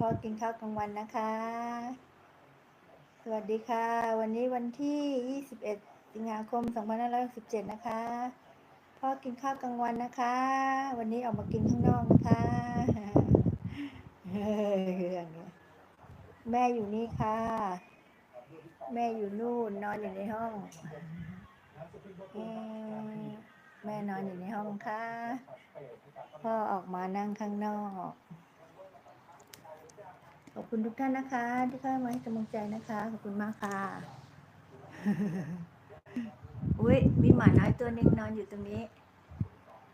พ่อกินข้าวกลางวันนะคะ สวัสดีค่ะ วันนี้วันที่ 21 สิงหาคม 2567 นะคะ พ่อกินข้าวกลางวันนะคะ วันนี้ออกมากินข้างนอกนะคะเฮ้ยอย่างเงี้แม่อยู่นี่ค่ะ แม่อยู่นู่นนอนอยู่ในห้อง แม่นอนอยู่ในห้องค่ะ พ่อออกมานั่งข้างนอก ขอบคุณทุกท่านนะคะ ที่เข้ามาให้กำลังใจนะคะ ขอบคุณมากค่ะ อุ้ยมีหมาน้อยตัวหนึงนอนอยู่ตรงนี้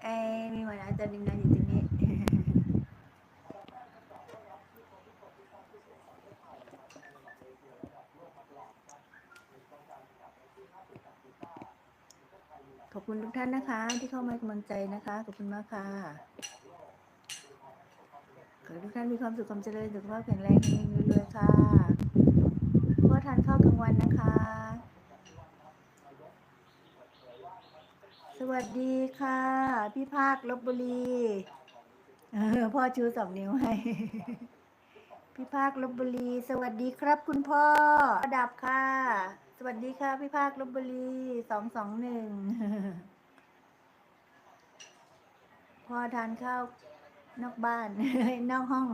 เอ้ยมีหมาน้อยตัวหนึงนอนอยู่ตรงนี้ ขอบคุณทุกท่านนะคะ ที่เข้ามาให้กำลังใจนะคะ ขอบคุณมากค่ะ อให้ทุกท่านมีความสุขความเจริญสุขภาพแข็งแรงเฮงๆรวยๆค่ะพ่อทานข้าวกลางวันนะคะ สวัสดีค่ะ พี่ภาคลบบุรีเออพ่อชูสองนิ้วให้ พี่ภาคลบบุรี สวัสดีครับ คุณพ่อระดับค่ะ สวัสดีค่ะ พี่ภาคลบบุรีสองสองหนึ่งพ่อทานข้าว นอกบ้าน นอกห้อง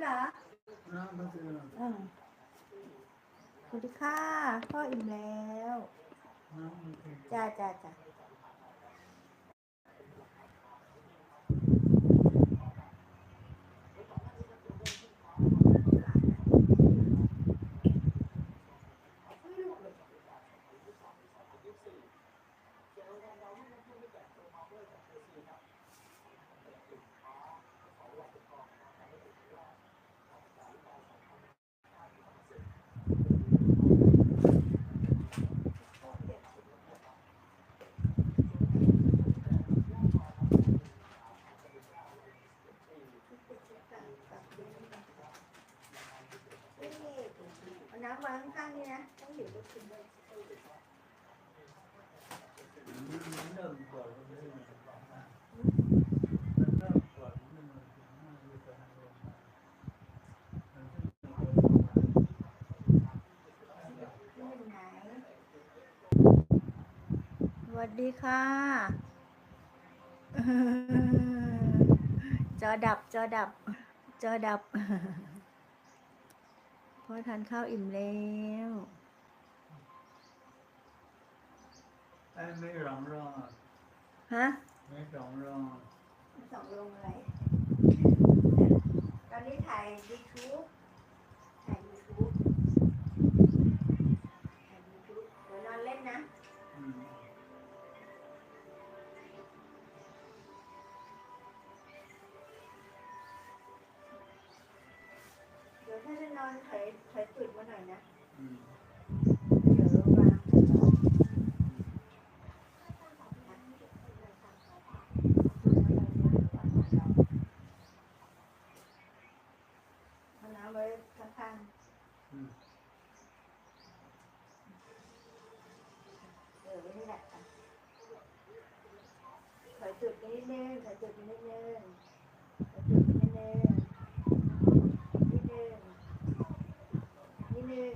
เหรอนะมาเจออ่าสวัสดีค่ะพ่ออิ่มแล้วจ้าจ้าจ้า มันเริ่มปวดมันเริ่มปวดนี่เป็นไหนสวัสดีค่ะ จอดับ จอดับ จอดับ พ่อทานข้าวอิ่มแล้วไอ้ไม่ร้องร้องฮะ ไม่ร้องร้องสองลงอะไร ตอนนี้ถ่ายยูทูบ อนถอยถอยตุดมาหน่อยนะอืมเดี๋ยววางเอาน้ำไว้ข้างอืมๆเออไว้นี่แหละค่ะถอยจุดไปนิดนึงถอยจุดไปนิดนึงถอยจุดไปนิดนึงนิดนึง นึง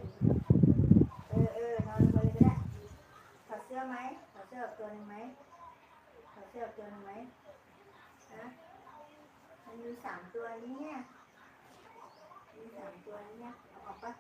เออเออนอนลงไปเลยก็ได้ถอดเสื้อไหมถอดเสื้อตัวหนึ่งไหมถอดเสื้อตัวหนึ่งไหมฮะมันมีสามตัวนี้เนี่ยมีสามตัวนี้เนี่ยเอาออกปะ